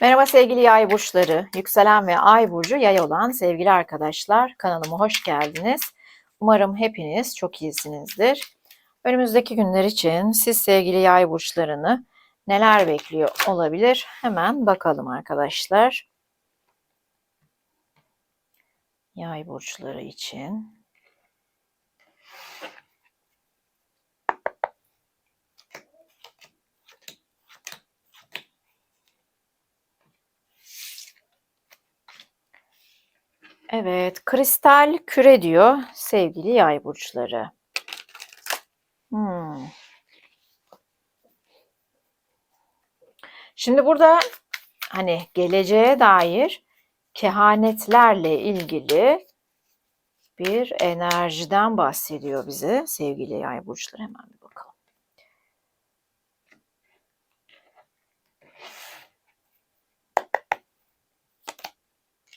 Merhaba sevgili yay burçları, yükselen ve ay burcu yay olan sevgili arkadaşlar kanalıma hoş geldiniz. Umarım hepiniz çok iyisinizdir. Önümüzdeki günler için siz sevgili yay burçlarını neler bekliyor olabilir hemen bakalım arkadaşlar. Yay burçları için. Evet, kristal küre diyor sevgili yay burçları. Hmm. Şimdi burada hani geleceğe dair kehanetlerle ilgili bir enerjiden bahsediyor bize sevgili yay burçları. Hemen bir bakalım.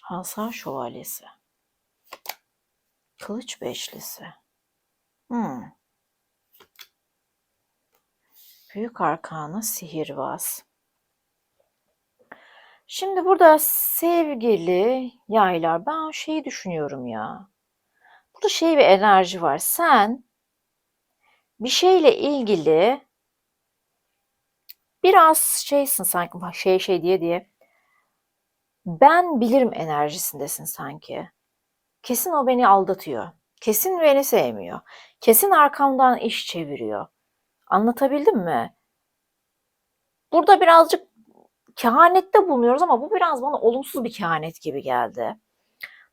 Asa şövalyesi. Kılıç beşlisi. Hmm. Büyük arkana sihirbaz. Şimdi burada sevgili yaylar ben şeyi düşünüyorum ya. Burada şey bir enerji var. Sen bir şeyle ilgili biraz şeysin sanki şey şey diye diye ben bilirim enerjisindesin sanki. Kesin o beni aldatıyor. Kesin beni sevmiyor. Kesin arkamdan iş çeviriyor. Anlatabildim mi? Burada birazcık kehanette bulunuyoruz ama bu biraz bana olumsuz bir kehanet gibi geldi.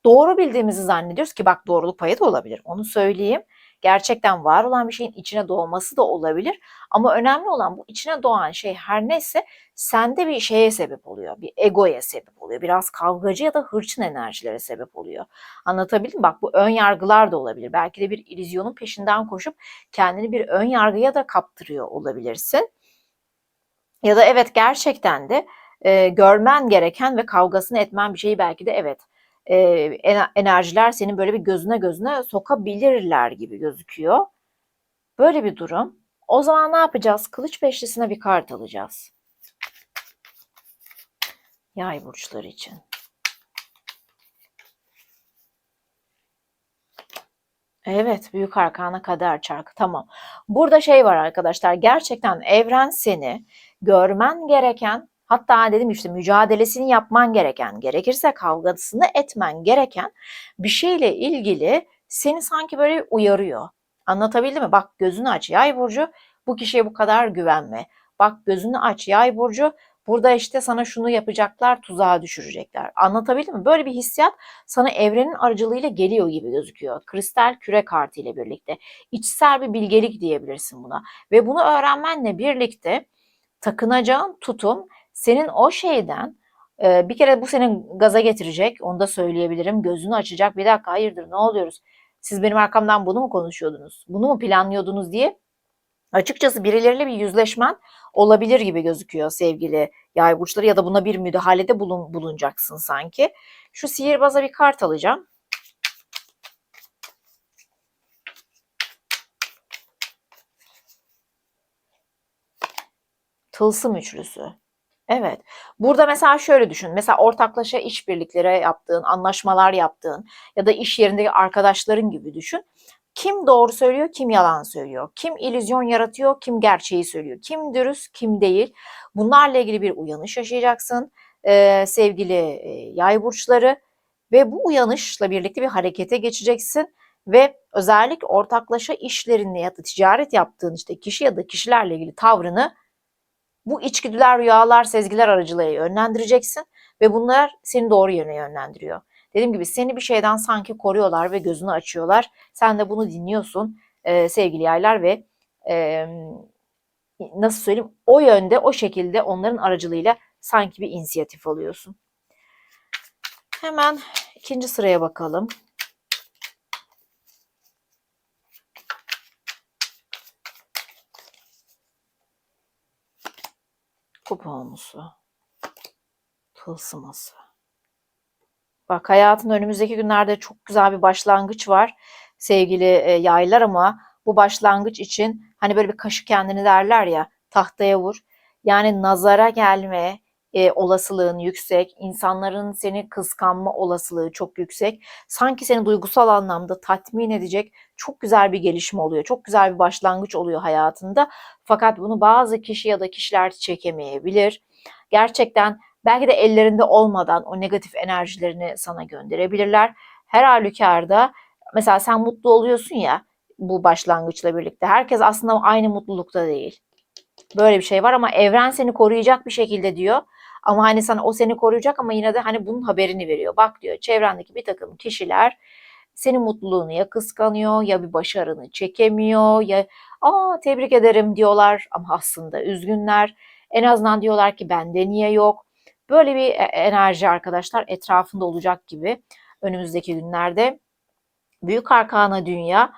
Doğru bildiğimizi zannediyoruz ki bak doğruluk payı da olabilir. Onu söyleyeyim. Gerçekten var olan bir şeyin içine doğması da olabilir. Ama önemli olan bu içine doğan şey her neyse sende bir şeye sebep oluyor. Bir egoya sebep oluyor. Biraz kavgacı ya da hırçın enerjilere sebep oluyor. Anlatabildim? Bak bu ön yargılar da olabilir. Belki de bir illüzyonun peşinden koşup kendini bir ön yargıya da kaptırıyor olabilirsin. Ya da evet gerçekten de e, görmen gereken ve kavgasını etmen bir şeyi belki de evet e, enerjiler senin böyle bir gözüne gözüne sokabilirler gibi gözüküyor. Böyle bir durum. O zaman ne yapacağız? Kılıç beşlisine bir kart alacağız. Yay burçları için. Evet, büyük arkana kader çarkı. Tamam. Burada şey var arkadaşlar. Gerçekten evren seni görmen gereken Hatta dedim işte mücadelesini yapman gereken, gerekirse kavgasını etmen gereken bir şeyle ilgili seni sanki böyle uyarıyor. Anlatabildim mi? Bak gözünü aç yay burcu bu kişiye bu kadar güvenme. Bak gözünü aç yay burcu burada işte sana şunu yapacaklar tuzağa düşürecekler. Anlatabildim mi? Böyle bir hissiyat sana evrenin aracılığıyla geliyor gibi gözüküyor. Kristal küre kartı ile birlikte. İçsel bir bilgelik diyebilirsin buna. Ve bunu öğrenmenle birlikte takınacağın tutum senin o şeyden e, bir kere bu senin gaza getirecek. Onu da söyleyebilirim. Gözünü açacak. Bir dakika hayırdır ne oluyoruz? Siz benim arkamdan bunu mu konuşuyordunuz? Bunu mu planlıyordunuz diye açıkçası birileriyle bir yüzleşmen olabilir gibi gözüküyor sevgili yay burçları ya da buna bir müdahalede bulun, bulunacaksın sanki. Şu sihirbaza bir kart alacağım. Tılsım üçlüsü. Evet. Burada mesela şöyle düşün. Mesela ortaklaşa işbirlikleri yaptığın, anlaşmalar yaptığın ya da iş yerindeki arkadaşların gibi düşün. Kim doğru söylüyor, kim yalan söylüyor? Kim illüzyon yaratıyor, kim gerçeği söylüyor? Kim dürüst, kim değil? Bunlarla ilgili bir uyanış yaşayacaksın ee, sevgili yay burçları ve bu uyanışla birlikte bir harekete geçeceksin ve özellikle ortaklaşa işlerinde ya da ticaret yaptığın işte kişi ya da kişilerle ilgili tavrını bu içgüdüler, rüyalar, sezgiler aracılığıyla yönlendireceksin ve bunlar seni doğru yöne yönlendiriyor. Dediğim gibi seni bir şeyden sanki koruyorlar ve gözünü açıyorlar. Sen de bunu dinliyorsun e, sevgili yaylar ve e, nasıl söyleyeyim o yönde o şekilde onların aracılığıyla sanki bir inisiyatif alıyorsun. Hemen ikinci sıraya bakalım. Kupa olmusu. Tılsıması. Bak hayatın önümüzdeki günlerde çok güzel bir başlangıç var sevgili e, yaylar ama bu başlangıç için hani böyle bir kaşı kendini derler ya tahtaya vur. Yani nazara gelme e, olasılığın yüksek, insanların seni kıskanma olasılığı çok yüksek. Sanki seni duygusal anlamda tatmin edecek çok güzel bir gelişme oluyor. Çok güzel bir başlangıç oluyor hayatında. Fakat bunu bazı kişi ya da kişiler çekemeyebilir. Gerçekten belki de ellerinde olmadan o negatif enerjilerini sana gönderebilirler. Her halükarda mesela sen mutlu oluyorsun ya bu başlangıçla birlikte. Herkes aslında aynı mutlulukta değil. Böyle bir şey var ama evren seni koruyacak bir şekilde diyor. Ama hani sana o seni koruyacak ama yine de hani bunun haberini veriyor. Bak diyor çevrendeki bir takım kişiler senin mutluluğunu ya kıskanıyor ya bir başarını çekemiyor ya aa tebrik ederim diyorlar ama aslında üzgünler. En azından diyorlar ki bende niye yok. Böyle bir e, enerji arkadaşlar etrafında olacak gibi önümüzdeki günlerde. Büyük Arkana Dünya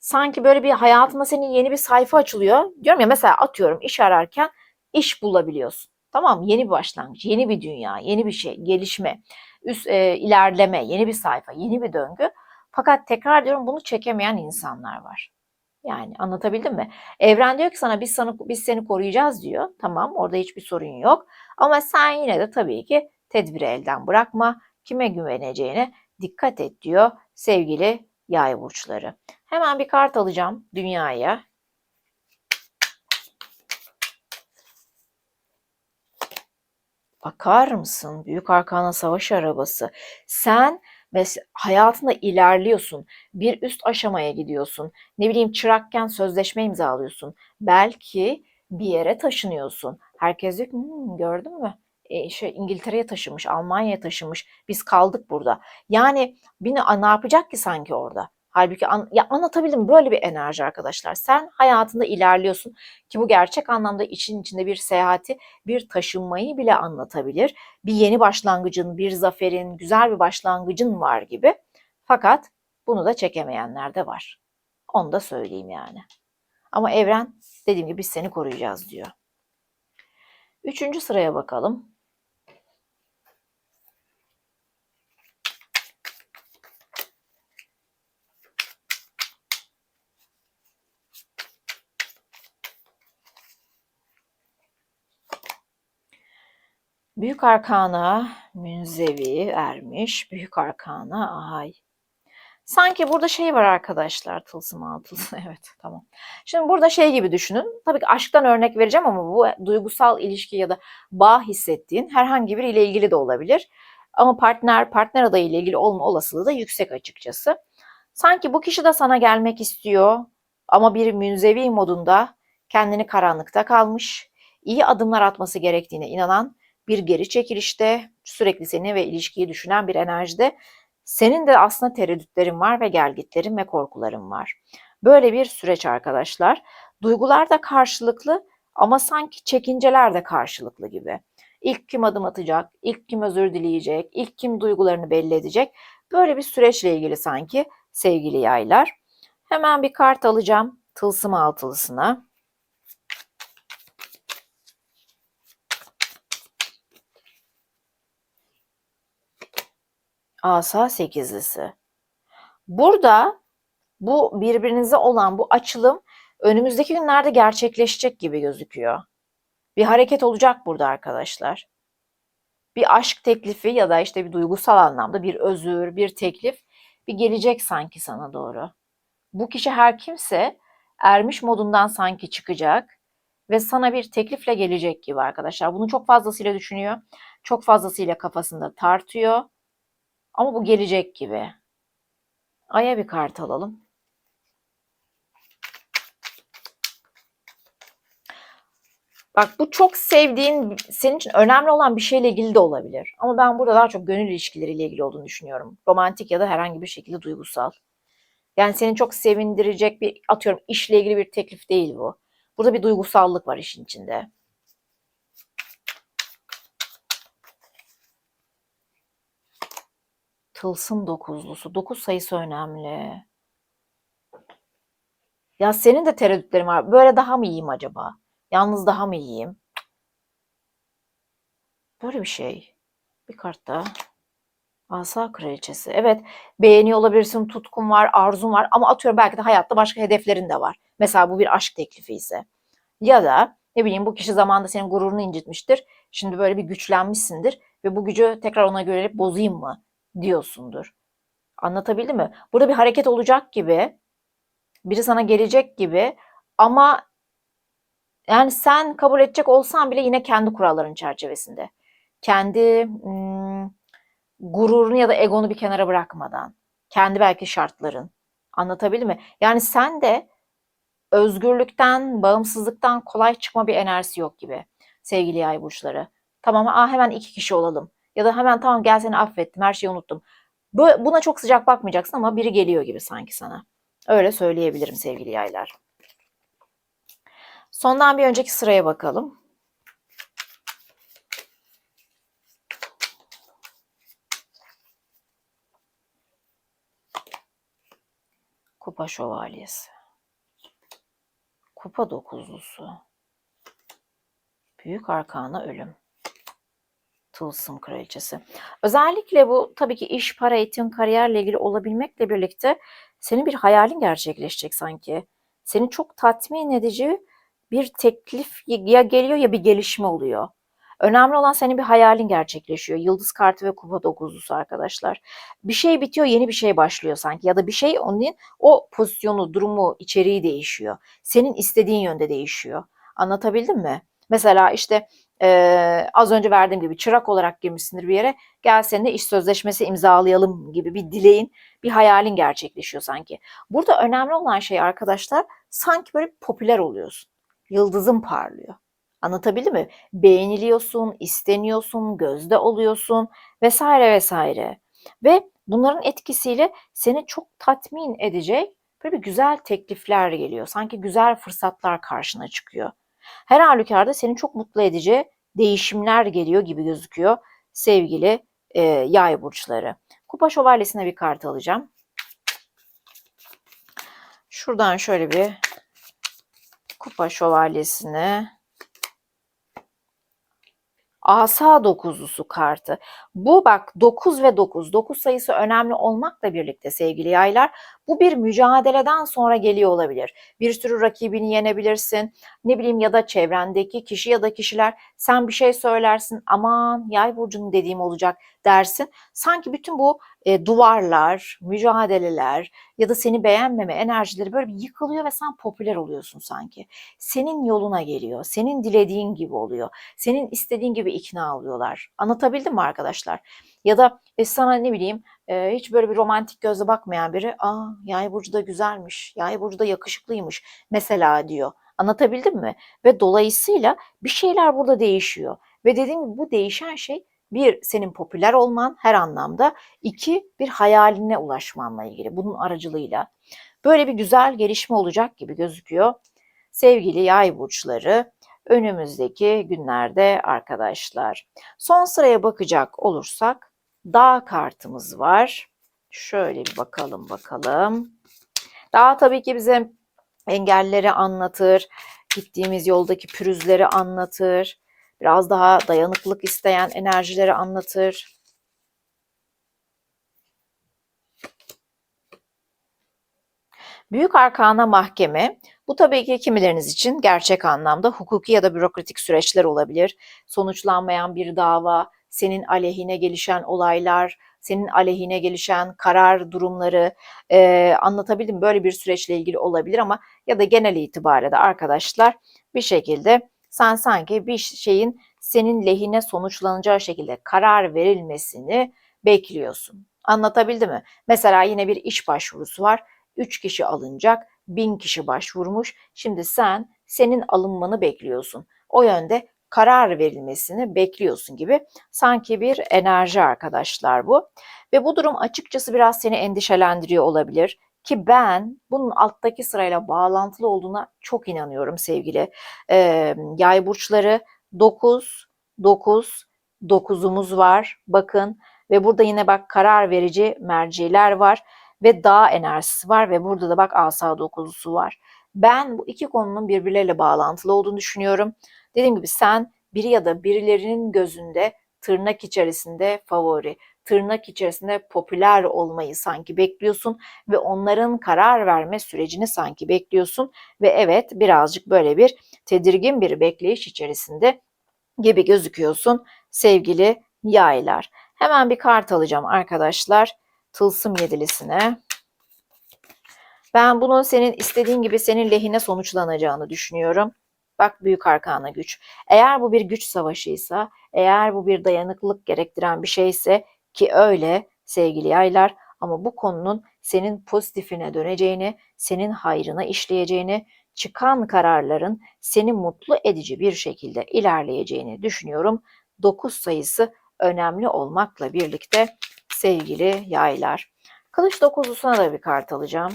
sanki böyle bir hayatında senin yeni bir sayfa açılıyor. Diyorum ya mesela atıyorum iş ararken iş bulabiliyorsun. Tamam yeni bir başlangıç, yeni bir dünya, yeni bir şey, gelişme, üst e, ilerleme, yeni bir sayfa, yeni bir döngü. Fakat tekrar diyorum bunu çekemeyen insanlar var. Yani anlatabildim mi? Evren diyor ki sana biz sana biz seni koruyacağız diyor. Tamam orada hiçbir sorun yok. Ama sen yine de tabii ki tedbiri elden bırakma. Kime güveneceğine dikkat et diyor sevgili yay burçları. Hemen bir kart alacağım dünyaya. Bakar mısın? Büyük Arkana Savaş Arabası. Sen hayatında ilerliyorsun. Bir üst aşamaya gidiyorsun. Ne bileyim çırakken sözleşme imzalıyorsun. Belki bir yere taşınıyorsun. Herkes diyor ki "Hmm, gördün mü? E, şey, İngiltere'ye taşınmış, Almanya'ya taşınmış. Biz kaldık burada. Yani ne, ne yapacak ki sanki orada? Halbuki an, ya anlatabildim böyle bir enerji arkadaşlar. Sen hayatında ilerliyorsun ki bu gerçek anlamda için içinde bir seyahati, bir taşınmayı bile anlatabilir. Bir yeni başlangıcın, bir zaferin, güzel bir başlangıcın var gibi. Fakat bunu da çekemeyenler de var. Onu da söyleyeyim yani. Ama evren dediğim gibi biz seni koruyacağız diyor. Üçüncü sıraya bakalım. Büyük Arkana Münzevi ermiş. Büyük Arkana Ay. Sanki burada şey var arkadaşlar tılsım altısı. evet tamam. Şimdi burada şey gibi düşünün. Tabii ki aşktan örnek vereceğim ama bu duygusal ilişki ya da bağ hissettiğin herhangi biriyle ilgili de olabilir. Ama partner, partner adayı ile ilgili olma olasılığı da yüksek açıkçası. Sanki bu kişi de sana gelmek istiyor ama bir münzevi modunda kendini karanlıkta kalmış, iyi adımlar atması gerektiğine inanan bir geri çekilişte sürekli seni ve ilişkiyi düşünen bir enerjide senin de aslında tereddütlerin var ve gelgitlerin ve korkuların var. Böyle bir süreç arkadaşlar. Duygular da karşılıklı ama sanki çekinceler de karşılıklı gibi. İlk kim adım atacak, ilk kim özür dileyecek, ilk kim duygularını belli edecek. Böyle bir süreçle ilgili sanki sevgili yaylar. Hemen bir kart alacağım tılsım altılısına. Asa sekizlisi. Burada bu birbirinize olan bu açılım önümüzdeki günlerde gerçekleşecek gibi gözüküyor. Bir hareket olacak burada arkadaşlar. Bir aşk teklifi ya da işte bir duygusal anlamda bir özür, bir teklif bir gelecek sanki sana doğru. Bu kişi her kimse ermiş modundan sanki çıkacak ve sana bir teklifle gelecek gibi arkadaşlar. Bunu çok fazlasıyla düşünüyor. Çok fazlasıyla kafasında tartıyor ama bu gelecek gibi. Ay'a bir kart alalım. Bak bu çok sevdiğin, senin için önemli olan bir şeyle ilgili de olabilir. Ama ben burada daha çok gönül ilişkileriyle ilgili olduğunu düşünüyorum. Romantik ya da herhangi bir şekilde duygusal. Yani seni çok sevindirecek bir, atıyorum işle ilgili bir teklif değil bu. Burada bir duygusallık var işin içinde. Tılsım dokuzlusu. Dokuz sayısı önemli. Ya senin de tereddütlerin var. Böyle daha mı iyiyim acaba? Yalnız daha mı iyiyim? Böyle bir şey. Bir kart daha. Asa kraliçesi. Evet beğeniyor olabilirsin, tutkun var, arzun var ama atıyorum belki de hayatta başka hedeflerin de var. Mesela bu bir aşk teklifi ise. Ya da Ne bileyim bu kişi zamanında senin gururunu incitmiştir. Şimdi böyle bir güçlenmişsindir ve bu gücü tekrar ona göre bozayım mı diyorsundur. Anlatabildim mi? Burada bir hareket olacak gibi, biri sana gelecek gibi ama yani sen kabul edecek olsan bile yine kendi kuralların çerçevesinde. Kendi hmm, gururunu ya da egonu bir kenara bırakmadan. Kendi belki şartların. Anlatabildim mi? Yani sen de özgürlükten, bağımsızlıktan kolay çıkma bir enerjisi yok gibi sevgili yay burçları. Tamam aa hemen iki kişi olalım. Ya da hemen tamam gel seni affettim her şeyi unuttum. Bu, buna çok sıcak bakmayacaksın ama biri geliyor gibi sanki sana. Öyle söyleyebilirim sevgili yaylar. Sondan bir önceki sıraya bakalım. Kupa şövalyesi. Kupa dokuzlusu. Büyük arkana ölüm. Tılsım kraliçesi. Özellikle bu tabii ki iş, para, eğitim, kariyerle ilgili olabilmekle birlikte senin bir hayalin gerçekleşecek sanki. Seni çok tatmin edici bir teklif ya geliyor ya bir gelişme oluyor. Önemli olan senin bir hayalin gerçekleşiyor. Yıldız kartı ve kupa dokuzlusu arkadaşlar. Bir şey bitiyor, yeni bir şey başlıyor sanki. Ya da bir şey onun o pozisyonu, durumu, içeriği değişiyor. Senin istediğin yönde değişiyor. Anlatabildim mi? Mesela işte e, az önce verdiğim gibi çırak olarak girmişsindir bir yere. Gel seninle iş sözleşmesi imzalayalım gibi bir dileğin, bir hayalin gerçekleşiyor sanki. Burada önemli olan şey arkadaşlar sanki böyle popüler oluyorsun. Yıldızın parlıyor. Anlatabildim mi? Beğeniliyorsun, isteniyorsun, gözde oluyorsun vesaire vesaire. Ve bunların etkisiyle seni çok tatmin edecek böyle bir güzel teklifler geliyor. Sanki güzel fırsatlar karşına çıkıyor. Her halükarda seni çok mutlu edici değişimler geliyor gibi gözüküyor sevgili e, yay burçları. Kupa şövalyesine bir kart alacağım. Şuradan şöyle bir kupa şövalyesine Asa dokuzlusu kartı. Bu bak 9 ve 9. 9 sayısı önemli olmakla birlikte sevgili yaylar bu bir mücadeleden sonra geliyor olabilir. Bir sürü rakibini yenebilirsin. Ne bileyim ya da çevrendeki kişi ya da kişiler sen bir şey söylersin aman yay burcunun dediğim olacak dersin. Sanki bütün bu e, duvarlar, mücadeleler ya da seni beğenmeme enerjileri böyle bir yıkılıyor ve sen popüler oluyorsun sanki. Senin yoluna geliyor. Senin dilediğin gibi oluyor. Senin istediğin gibi ikna oluyorlar. Anlatabildim mi arkadaşlar? Ya da e, sana ne bileyim e, hiç böyle bir romantik gözle bakmayan biri aa yay burcu da güzelmiş, yay burcu da yakışıklıymış mesela diyor. Anlatabildim mi? Ve dolayısıyla bir şeyler burada değişiyor. Ve dediğim gibi bu değişen şey bir senin popüler olman her anlamda, iki bir hayaline ulaşmanla ilgili bunun aracılığıyla. Böyle bir güzel gelişme olacak gibi gözüküyor. Sevgili yay burçları önümüzdeki günlerde arkadaşlar. Son sıraya bakacak olursak dağ kartımız var. Şöyle bir bakalım bakalım. Dağ tabii ki bize engelleri anlatır, gittiğimiz yoldaki pürüzleri anlatır, biraz daha dayanıklık isteyen enerjileri anlatır. Büyük Arkana Mahkeme, bu tabii ki kimileriniz için gerçek anlamda hukuki ya da bürokratik süreçler olabilir. Sonuçlanmayan bir dava, senin aleyhine gelişen olaylar, senin aleyhine gelişen karar durumları e, anlatabildim böyle bir süreçle ilgili olabilir ama ya da genel itibariyle arkadaşlar bir şekilde sen sanki bir şeyin senin lehine sonuçlanacağı şekilde karar verilmesini bekliyorsun. Anlatabildi mi? Mesela yine bir iş başvurusu var. 3 kişi alınacak, 1000 kişi başvurmuş. Şimdi sen senin alınmanı bekliyorsun. O yönde karar verilmesini bekliyorsun gibi sanki bir enerji arkadaşlar bu. Ve bu durum açıkçası biraz seni endişelendiriyor olabilir ki ben bunun alttaki sırayla bağlantılı olduğuna çok inanıyorum sevgili ee, yay burçları 9 9 9'umuz var bakın ve burada yine bak karar verici merciler var ve dağ enerjisi var ve burada da bak asa dokuzusu var. Ben bu iki konunun birbirleriyle bağlantılı olduğunu düşünüyorum. Dediğim gibi sen biri ya da birilerinin gözünde tırnak içerisinde favori, tırnak içerisinde popüler olmayı sanki bekliyorsun ve onların karar verme sürecini sanki bekliyorsun ve evet birazcık böyle bir tedirgin bir bekleyiş içerisinde gibi gözüküyorsun sevgili yaylar. Hemen bir kart alacağım arkadaşlar. Tılsım yedilisine. Ben bunun senin istediğin gibi senin lehine sonuçlanacağını düşünüyorum. Bak büyük arkana güç. Eğer bu bir güç savaşıysa, eğer bu bir dayanıklılık gerektiren bir şeyse ki öyle sevgili yaylar ama bu konunun senin pozitifine döneceğini, senin hayrına işleyeceğini, çıkan kararların seni mutlu edici bir şekilde ilerleyeceğini düşünüyorum. 9 sayısı önemli olmakla birlikte sevgili yaylar. Kılıç dokuzlusuna da bir kart alacağım.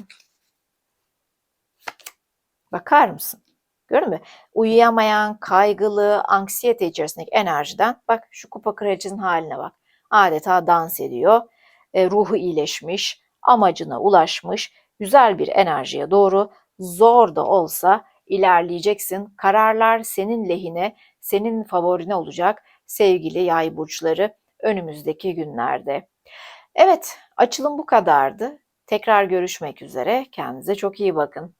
Bakar mısın? Gördün mü? Uyuyamayan, kaygılı, anksiyete içerisindeki enerjiden bak şu kupa kraliçesinin haline bak. Adeta dans ediyor. E, ruhu iyileşmiş, amacına ulaşmış, güzel bir enerjiye doğru zor da olsa ilerleyeceksin. Kararlar senin lehine, senin favorine olacak sevgili yay burçları önümüzdeki günlerde. Evet, açılım bu kadardı. Tekrar görüşmek üzere. Kendinize çok iyi bakın.